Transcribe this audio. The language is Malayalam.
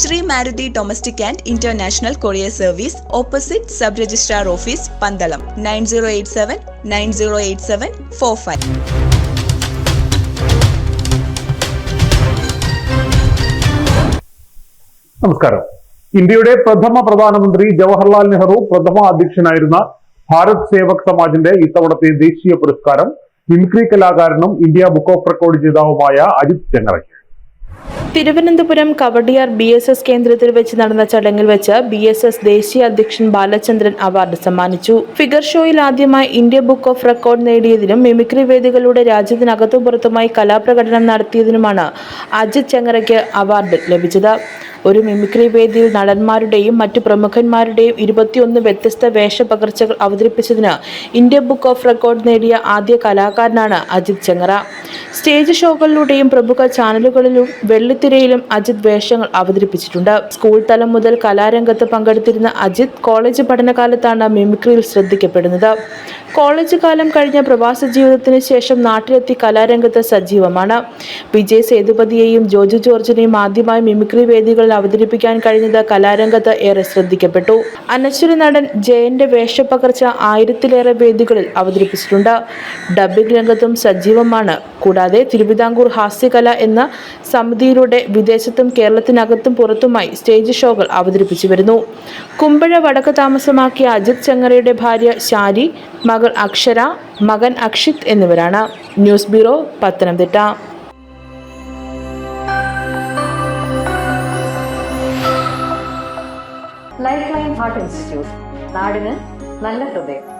Shri Maruti domestic and international courier service opposite sub registrar office Pandalam nine zero eight seven nine zero eight seven four five. നമസ്കാരം. ഇന്ത്യയുടെ പ്രഥമ പ്രധാനമന്ത്രി ജവഹർലാൽ നെഹ്റു പ്രഥമ അധ്യക്ഷനായിരുന്ന ഭാരത് സേവക് സമാജിന്റെ ഇത്തവണത്തെ ദേശീയ പുരസ്കാരം മിമിക്രി കലാകാരനും ഇന്ത്യ ബുക്ക് ഓഫ് റെക്കോർഡ് ജേതാവുമായ Ajith ചെങ്ങറയ്ക്ക് Thiruvananthapuram Kowdiar B S S കേന്ദ്രത്തിൽ വെച്ച് നടന്ന ചടങ്ങിൽ വെച്ച് ബി എസ് എസ് ദേശീയ അധ്യക്ഷൻ ബാലചന്ദ്രൻ അവാർഡ് സമ്മാനിച്ചു. ഫിഗർ ഷോയിൽ ആദ്യമായി ഇന്ത്യ ബുക്ക് ഓഫ് റെക്കോർഡ് നേടിയതിനും മിമിക്രി വേദികളുടെ രാജ്യത്തിനകത്തും പുറത്തുമായി കലാപ്രകടനം നടത്തിയതിനുമാണ് അജിത് ചങ്ങരയ്ക്ക് അവാർഡ് ലഭിച്ചത്. ഒരു മിമിക്രി വേദിയിൽ നടന്മാരുടെയും മറ്റു പ്രമുഖന്മാരുടെയും ഇരുപത്തിയൊന്ന് വ്യത്യസ്ത വേഷപകർച്ചകൾ അവതരിപ്പിച്ചതിന് ഇന്ത്യ ബുക്ക് ഓഫ് റെക്കോർഡ് നേടിയ ആദ്യ കലാകാരനാണ് അജിത് ചെങ്ങറ. സ്റ്റേജ് ഷോകളിലൂടെയും പ്രമുഖ ചാനലുകളിലും വെള്ളിത്തിരയിലും അജിത് വേഷങ്ങൾ അവതരിപ്പിച്ചിട്ടുണ്ട്. സ്കൂൾ തലം മുതൽ കലാരംഗത്ത് പങ്കെടുത്തിരുന്ന അജിത് കോളേജ് പഠനകാലത്താണ് മിമിക്രിയിൽ ശ്രദ്ധിക്കപ്പെടുന്നത്. കോളേജ് കാലം കഴിഞ്ഞ പ്രവാസ ജീവിതത്തിന് ശേഷം നാട്ടിലെത്തി കലാരംഗത്ത് സജീവമാണ്. വിജയ് സേതുപതിയെയും ജോജു ജോർജിനെയും ആദ്യമായി മിമിക്രി വേദികളിൽ അവതരിപ്പിക്കാൻ കഴിഞ്ഞത് കലാരംഗത്ത് ഏറെ ശ്രദ്ധിക്കപ്പെട്ടു. അനശ്വര നടൻ ജയന്റെ വേഷപ്പകർച്ച ആയിരത്തിലേറെ വേദികളിൽ അവതരിപ്പിച്ചിട്ടുണ്ട്. ഡബ്ബിംഗ് രംഗത്തും സജീവമാണ്. കൂടാതെ തിരുവിതാംകൂർ ഹാസ്യകല എന്ന സമിതിയിലൂടെ വിദേശത്തും കേരളത്തിനകത്തും പുറത്തുമായി സ്റ്റേജ് ഷോകൾ അവതരിപ്പിച്ചു വരുന്നു. കുമ്പഴ വടക്ക് താമസമാക്കിയ അജിത് ചെങ്ങറയുടെ ഭാര്യ ശാരി അക്ഷര മകൻ അക്ഷിത് എന്നിവരാണ്. News bureau Pathanamthitta. Life line heart institute നാടിന് നല്ല ഹൃദയം.